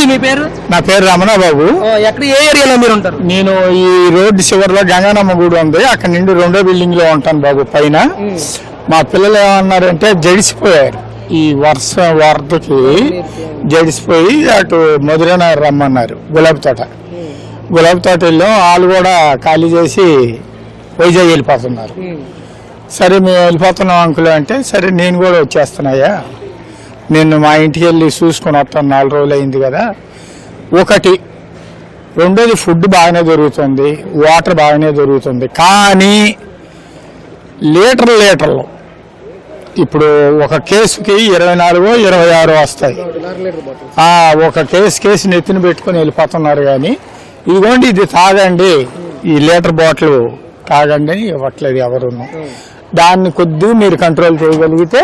నమస్తే మీ పేరు? నా పేరు రమణబాబు. ఆ, ఎక్కడ ఏ ఏరియాలో మీరు ఉంటారు? నేను ఈ రోడ్డు చివరిలో గంగానమ్మ గుడి ఉంది. అక్కడ నుండి రెండో బిల్డింగ్లో ఉంటాను బాబు పైన. మా పిల్లలు ఏమన్నారంటే జడిసిపోయారు. ఈ వర్షం వరదకి జడిసిపోయి అటు మధురనగర్ రమ్మన్నారు గులాబీ తోట. గులాబీ తోట వెళ్ళాం వాళ్ళు కూడా ఖాళీ చేసి వైజాగ్ వెళ్ళిపోతున్నారు. సరే మేము వెళ్ళిపోతున్నాం అంకుల్ అంటే సరే నేను కూడా వచ్చేస్తున్నాయా? నేను మా ఇంటికి వెళ్ళి చూసుకొని వస్తాను నాలుగు రోజులు అయింది కదా. ఒకటి రెండోది ఫుడ్ బాగానే దొరుకుతుంది వాటర్ బాగానే దొరుకుతుంది. కానీ లీటర్ లీటర్లు. ఇప్పుడు ఒక కేసుకి ఇరవై నాలుగో ఇరవై ఆరు వస్తాయి. ఒక కేసు కేసు నెత్తిన పెట్టుకొని వెళ్ళిపోతున్నారు కానీ ఇదిగోండి ఇది తాగండి. ఈ లీటర్ బాటిల్ తాగండి అని ఇవ్వట్లేదు ఎవరును. దాన్ని కొద్దిగా మీరు కంట్రోల్ చేయగలిగితే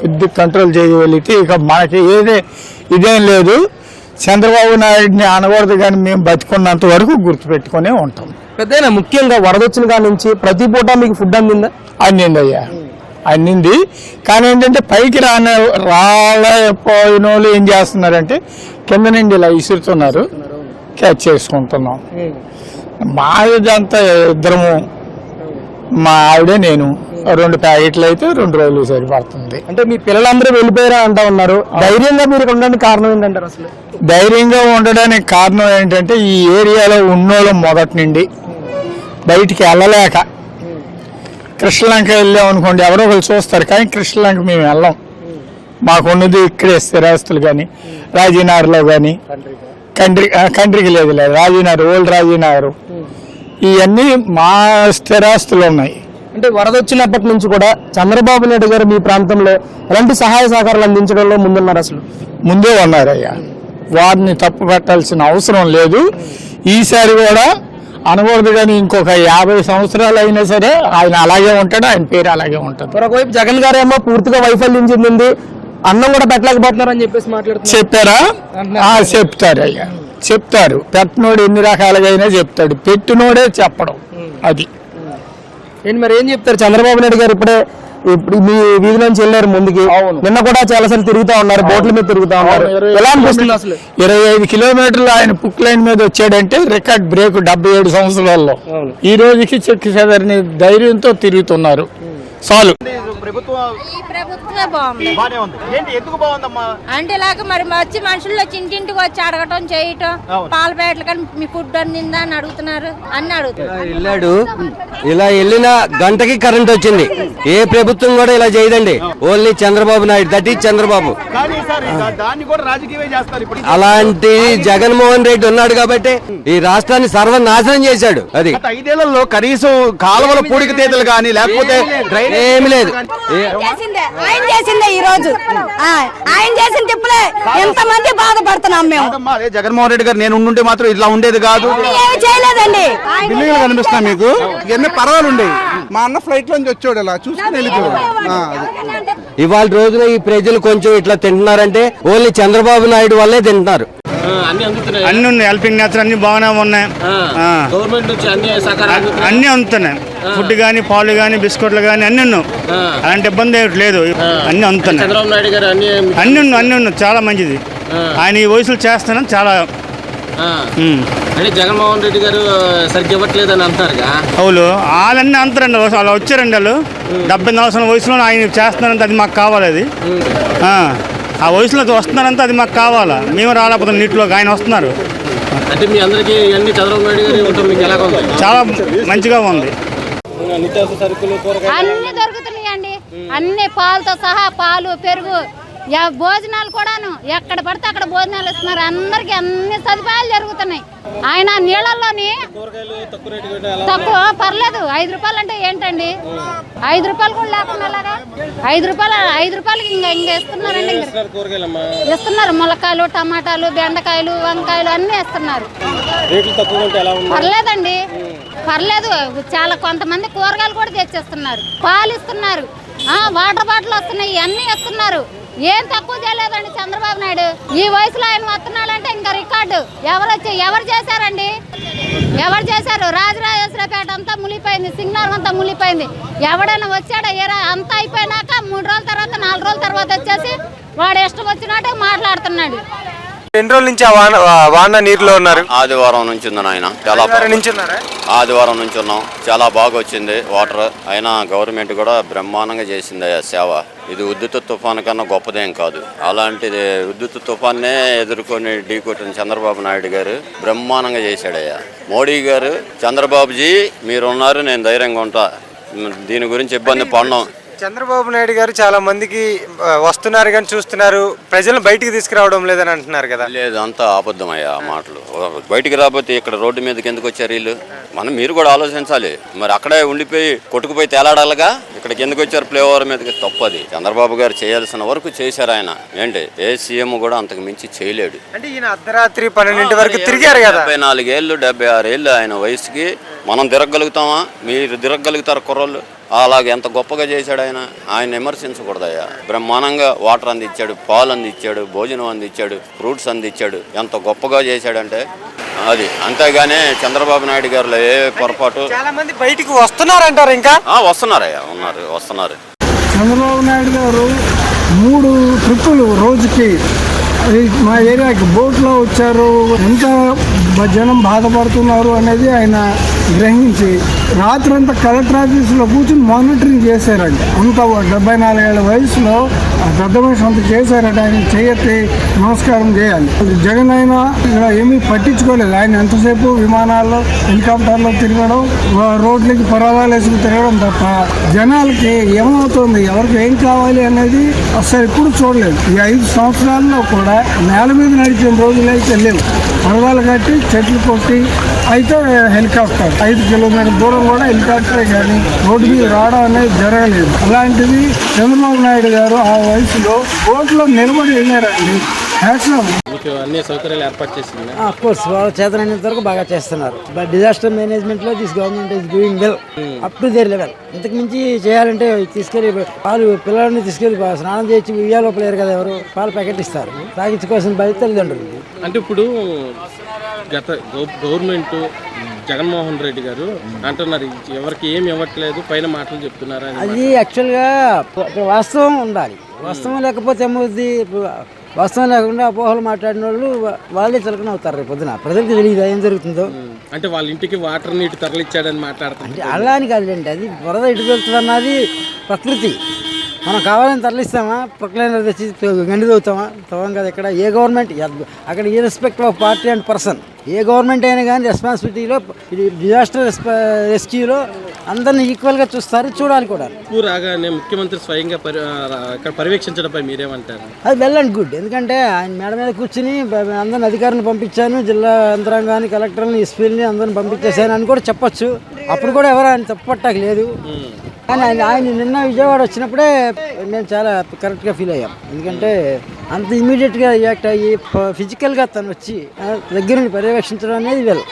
కొద్దిగా కంట్రోల్ చేయగలిగితే ఇక మనకి ఏదే ఇదేం లేదు. చంద్రబాబు నాయుడిని అనకూడదు కానీ మేము బతికున్నంత వరకు గుర్తుపెట్టుకునే ఉంటాం. పెద్దయినా ముఖ్యంగా వరద వచ్చిన కాడ నుంచి ప్రతి పూట మీకు ఫుడ్ అందిందా? అన్నింది అయ్యా అన్నింది కానీ ఏంటంటే పైకి రాని రాలేకపోయిన వాళ్ళు ఏం చేస్తున్నారంటే కింద నుండి ఇలా ఇసురుతున్నారు. క్యాచ్ చేసుకుంటున్నాం. మా ఇదంతా ఇద్దరము మా ఆవిడే నేను. రెండు ప్యాకెట్లు అయితే రెండు రోజులు సరిపడుతుంది అంటే మీ పిల్లలందరూ వెళ్ళిపోయారా అంటా ఉన్నారు. ధైర్యంగా మీరు ఉండడానికి కారణం ఏంటంటారు అసలు? ధైర్యంగా ఉండడానికి కారణం ఏంటంటే ఈ ఏరియాలో ఉన్నోళ్ళం మొదటి నుండి. బయటికి వెళ్ళలేక. కృష్ణలంక వెళ్ళాం అనుకోండి ఎవరో ఒకరు చూస్తారు కానీ కృష్ణలంక మేము వెళ్ళాం. మాకున్నది ఇక్కడే స్థిరాస్తులు కానీ రాజీనగర్లో కానీ. కండ్రి ఆ, కండ్రికి లేదు లేదు. రాజీనగర్ ఓల్డ్ రాజీనగర్ ఇవన్నీ మా స్థిరాస్తులు ఉన్నాయి. అంటే వరద వచ్చినప్పటి నుంచి కూడా చంద్రబాబు నాయుడు గారు మీ ప్రాంతంలో ఎలాంటి సహాయ సహకారాలు అందించడంలో ముందున్నారు అసలు? ముందే ఉన్నారయ్యా. వారిని తప్పు పెట్టాల్సిన అవసరం లేదు. ఈసారి కూడా అనకూడదు కానీ ఇంకొక యాభై సంవత్సరాలు అయినా సరే ఆయన అలాగే ఉంటాడు ఆయన పేరు అలాగే ఉంటుంది. మరొకవైపు జగన్ గారు ఏమో పూర్తిగా వైఫల్యం చెందింది. అన్నం కూడా పెట్టలేకపోతున్నారు అని చెప్పేసి మాట్లాడుతున్నారు. చెప్పారా? చెప్తారు అయ్యా చెప్తారు. పెట్టినోడు ఎన్ని రకాలుగా అయినా చెప్తాడు. పెట్టినోడే చెప్పడం. అది. ఏంటి మరి ఏం చెప్తారు? చంద్రబాబు నాయుడు గారు ఇప్పుడే ఇప్పుడు మీ వీధి నుంచి వెళ్ళారు ముందుకి. నిన్న కూడా చాలా సార్లు తిరుగుతా ఉన్నారు. బోట్ల మీద తిరుగుతా ఉన్నారు. ఎలా అనిపిస్తుంది? అసలు. ఇరవై ఐదు కిలోమీటర్లు ఆయన పుక్ లైన్ మీద వచ్చాడంటే రికార్డ్ బ్రేక్ డెబ్బై ఏడు సంవత్సరాల్లో. ఈ రోజుకి చెక్కి చెదరని ధైర్యంతో తిరుగుతున్నారు. చాలు. ప్రభుత్వం ఈ ప్రభుత్వమే బాగుంది. బానే ఉంది. ఏంటి ఎందుకు బాగుందమ్మా? అంటే ఇలాగ మరి వచ్చి మనుషులు వచ్చి ఇంటింటికి వచ్చి అడగటం చేయటం అవును. పాల ప్యాకెట్లు కానీ మీ ఫుడ్ అందిందా అని అడుగుతున్నారు అన్ని అడుగుతున్నారు. వెళ్ళాడు. ఇలా వెళ్ళిన గంటకి కరెంట్ వచ్చింది. ఏ ప్రభుత్వం కూడా ఇలా చేయదండి. Only Chandrababu Naidu that is Chandrababu. కానీ సార్ దా- దాన్ని కూడా రాజకీయమే చేస్తారు. ఇప్పుడు అలాంటి జగన్మోహన్ రెడ్డి ఉన్నాడు కాబట్టి ఈ రాష్ట్రాన్ని సర్వనాశనం చేశాడు. అది. ఐదేళ్ళలో కనీసం కాలువల పూడిక తేదలు కానీ లేకపోతే డ్రైనేజ్ ఏమి లేదు. చేసిందే ఆయన చేసిందే ఈ రోజు ఆ, ఆయన చేసిన తిప్పులే ఎంత మంది బాధపడుతున్నాం మేము. జగన్మోహన్ రెడ్డి గారు నేను ఉండుంటే మాత్రం ఇట్లా ఉండేది కాదు. చేయలేదండి. బిల్డింగ్లు కనిపిస్తున్నాయి మీకు? ఇవన్నీ పర్వాలు ఉండేవి మా అన్న ఫ్లైట్ లోంచి వచ్చాడు ఇలా చూసుకుని వెళ్ళిపోయాడు. ఇవాళ రోజున ఈ ప్రజలు కొంచెం ఇట్లా తింటున్నారంటే ఓన్లీ చంద్రబాబు నాయుడు వల్లే తింటున్నారు. అన్ని ఉన్నాయి. హెల్పింగ్ నేచర్ అన్ని బాగానే ఉన్నాయి. ఆ. గవర్నమెంట్ నుంచి అన్ని అందుతున్నాయి. ఫుడ్ కానీ పాలు కానీ బిస్కెట్లు కానీ అన్ని ఉన్నాయి అలాంటి ఇబ్బంది ఏమిటి లేదు. అన్ని అందుతున్నాయి. చంద్రబాబు నాయుడు గారు అన్ని అన్ని ఉన్నాయి అన్ని ఉన్నాయి. చాలా మంచిది. ఆయన ఈ వయసులో చేస్తానని చాలా. అంటే జగన్మోహన్ రెడ్డి గారు సరిగ్గా ఇవ్వట్లేదు అని అంటున్నారుగా అవును. వాళ్ళన్నీ అంతారండి. వాళ్ళు వచ్చారండి వాళ్ళు. డెబ్బై సంవత్సరాల వయసులో ఆయన చేస్తున్నారంటే అది మాకు కావాలి అది. ఆ. వయసులో వస్తున్నారంటే అది మాకు కావాలా? మేము రాలేకపోతాం నీటిలోకి ఆయన వస్తున్నారు. అంటే మీ అందరికీ అన్ని చంద్రబాబు నాయుడు గారు ఇవ్వటం మీకు ఎలాగ ఉంది? చాలా మంచిగా ఉంది. నిత్యావసర సరుకులు కూరగాయలు అన్ని దొరుకుతున్నాయండి. అన్ని పాలతో సహా పాలు పెరుగు భోజనాలు కూడాను. ఎక్కడ పడితే అక్కడ భోజనాలు ఇస్తున్నారు. అందరికి అన్ని సదుపాయాలు జరుగుతున్నాయి. ఆయన నీళ్ళల్లోని తక్కువ పర్లేదు. ఐదు రూపాయలు అంటే ఏంటండి? ఐదు రూపాయలు కూడా లేకుండా అలాగా ఐదు రూపాయలు ఐదు రూపాయలకి ఇంకా ఇంకా ఇస్తున్నారండి ఇస్తున్నారు. ములక్కాయలు టమాటాలు బెండకాయలు వంకాయలు అన్నీ ఇస్తున్నారు. పర్లేదండి. పర్లేదు. చాలా కొంతమంది కూరగాయలు కూడా తెచ్చేస్తున్నారు. పాలు ఇస్తున్నారు. వాటర్ బాటిల్ వస్తున్నాయి. అన్నీ ఇస్తున్నారు. ఏం తక్కువ చేయలేదండి చంద్రబాబు నాయుడు. ఈ వయసులో ఆయన వస్తున్నాడంటే ఇంకా రికార్డు. ఎవరు వచ్చి ఎవరు చేశారండి? ఎవరు చేశారు? రాజరాజేశ్వరపేట అంతా మునిగిపోయింది. సిగ్నల్ అంతా మునిగిపోయింది. ఎవడైనా వచ్చాడా? ఏరా అంతా అయిపోయినాక మూడు రోజుల తర్వాత నాలుగు రోజుల తర్వాత వచ్చేసి వాడు ఇష్టం వచ్చినట్టు మాట్లాడుతున్నాడు. ఎన్ని రోజుల నుంచి ఆ వాన వాన నీరులో ఉన్నారు? ఆదివారం నుంచి ఉంది నాయన చాలా ఆదివారం నుంచి ఉన్నారా? ఆదివారం నుంచి ఉన్నాం. చాలా బాగా వచ్చింది వాటర్. అయినా గవర్నమెంట్ కూడా బ్రహ్మాండంగా చేసింది ఆ సేవ. ఇది ఉద్దుత్ తుఫాన్ కన్నా గొప్పదేం కాదు. అలాంటిది ఉద్దుత్ తుఫాన్నే ఎదుర్కొని ఢీకొట్టిన చంద్రబాబు నాయుడు గారు బ్రహ్మాండంగా చేశాడయ్యా. మోడీ గారు చంద్రబాబుజీ మీరున్నారు నేను ధైర్యంగా ఉంటా. దీని గురించి ఇబ్బంది పడినాం. చంద్రబాబు నాయుడు గారు చాలా మందికి వస్తున్నారు కానీ చూస్తున్నారు. ప్రజలను బయటికి తీసుకురావడం లేదని అంటున్నారు కదా. లేదు అంతా అబద్ధమయ్యా ఆ మాటలు. బయటికి రాకపోతే ఇక్కడ రోడ్డు మీదకి ఎందుకు వచ్చారు వీళ్ళు? మనం మీరు కూడా ఆలోచించాలి. మరి అక్కడే ఉండిపోయి కొట్టుకుపోయి తేలాడాలిగా? ఇక్కడికి ఎందుకు వచ్చారు ఫ్లై ఓవర్ మీదకి? తప్పది. చంద్రబాబు గారు చేయాల్సిన వరకు చేశారు ఆయన. ఏంటి? ఏ సీఎం కూడా అంతకు మించి చేయలేడు. అంటే ఈయన అర్ధరాత్రి పన్నెండింటి వరకు తిరిగారు కదా. డెబ్బై నాలుగేళ్ళు డెబ్బై ఆరు ఏళ్ళు ఆయన వయసుకి మనం తిరగలుగుతామా మీరు తిరగలుగుతారు కుర్రోళ్ళు? అలాగే ఎంత గొప్పగా చేశాడు ఆయన ఆయన విమర్శించకూడదయ్యా. బ్రహ్మాండంగా వాటర్ అందించాడు పాలు అందించాడు భోజనం అందించాడు ఫ్రూట్స్ అందించాడు. ఎంత గొప్పగా చేశాడంటే అది. అంతేగానే చంద్రబాబు నాయుడు గారిలో ఏ పొరపాటు? చాలా మంది బయటికి వస్తున్నారంటారు ఇంకా? ఆ, వస్తున్నారయ్యా ఉన్నారు వస్తున్నారు. చంద్రబాబు నాయుడు గారు మూడు ట్రిప్పులు రోజుకి మా ఏరియాకి బోట్లో వచ్చారు. ఎంత జనం బాధపడుతున్నారు అనేది ఆయన గ్రహించి రాత్రంతా కలెక్టర్ ఆఫీసులో కూర్చుని మానిటరింగ్ చేశారంట. అంత డెబ్బై నాలుగేళ్ళ వయసులో ఆ పెద్ద మనిషి అంత చేశారట. ఆయన చేయట్టి నమస్కారం చేయాలి. జగన్ అయినా ఇక్కడ ఏమీ పట్టించుకోలేదు. ఆయన ఎంతసేపు విమానాల్లో హెలికాప్టర్లో తిరగడం రోడ్లకి పరదాలు వేసుకుని తిరగడం తప్ప జనాలకి ఏమవుతుంది? ఎవరికి ఏం కావాలి అనేది అసలు ఎప్పుడు చూడలేదు. ఈ ఐదు సంవత్సరాల్లో కూడా నేల మీద నడిచిన రోజులు అయితే లేవు. పడవలు కట్టి చెట్లు కొట్టి అయితే హెలికాప్టర్ ఐదు కిలోమీటర్ దూరం కూడా హెలికాప్టరే కానీ రోడ్డు మీద రావడం అనేది జరగలేదు. అలాంటిది చంద్రబాబు నాయుడు గారు ఆ వయసులో బోట్లో నిలబడి వెళ్ళారండి. అన్ని సౌకర్యాలు ఏర్పాటు చేసింది? కోర్స్ వాళ్ళ చేతనైనంత వరకు బాగా చేస్తున్నారు. బట్ డిజాస్టర్ మేనేజ్మెంట్లో this government is doing well up to their level ఇంతకు మించి చేయాలంటే తీసుకెళ్ళి పాలు పిల్లల్ని తీసుకెళ్ళి స్నానం చేసి ఉయ్యాలో లేరు కదా ఎవరు? పాలు ప్యాకెట్ ఇస్తారు. తాగించుకోవాల్సిన బాధ్యత తల్లిదండ్రులు. అంటే ఇప్పుడు గత గవ- గవర్నమెంట్ జగన్మోహన్ రెడ్డి గారు అంటున్నారు ఎవరికి ఏమి ఇవ్వట్లేదు పైన మాటలు చెప్తున్నారు అని అది యాక్చువల్గా వాస్తవం ఉండాలి. వాస్తవం లేకపోతే ఏమవుద్ది? వాస్తవం లేకుండా అపోహలు మాట్లాడిన వాళ్ళు వాళ్ళే చులకన అవుతారు రేపు పొద్దున. ప్రజలకు తెలియదు ఏం జరుగుతుందో? అంటే వాళ్ళ ఇంటికి వాటర్ నీటి తరలిచ్చాడని మాట్లాడుతున్నారు అంటే అలా అని కాదులేండి అది వరద ఇటు వెళ్తుంది అన్నది ప్రకృతి. మనం కావాలని తరలిస్తామా? ప్రొక్లైనర్ తెచ్చి గండి తవ్వుతామా? తవ్వం కదా ఇక్కడ ఏ గవర్నమెంట్? అక్కడ ఈ respect of party and person A government అయినా కానీ రెస్పాన్సిబిలిటీలో ఇది డిజాస్టర్ రెస్క్యూలో అందరిని ఈక్వల్గా చూస్తారు చూడాలి కూడా. రాగానే ముఖ్యమంత్రి స్వయంగా ఇక్కడ పర్యవేక్షించడంపై మీరేమంటారు అది వెల్ అండ్ గుడ్ ఎందుకంటే ఆయన మేడ మీద కూర్చుని అందరిని అధికారులను పంపించాను జిల్లా యంత్రాంగాన్ని కలెక్టర్ని ఎస్పీలని అందరిని పంపించేశాను అని కూడా చెప్పొచ్చు. అప్పుడు కూడా ఎవరు ఆయన తప్పట్టకు లేదు. కానీ ఆయన ఆయన నిన్న విజయవాడ వచ్చినప్పుడే మేము చాలా కరెక్ట్గా ఫీల్ అయ్యాం. ఎందుకంటే అంత ఇమీడియట్గా రియాక్ట్ అయ్యి ఫిజికల్గా తను వచ్చి దగ్గరుండి పర్యవేక్షించడం అనేది వీళ్ళు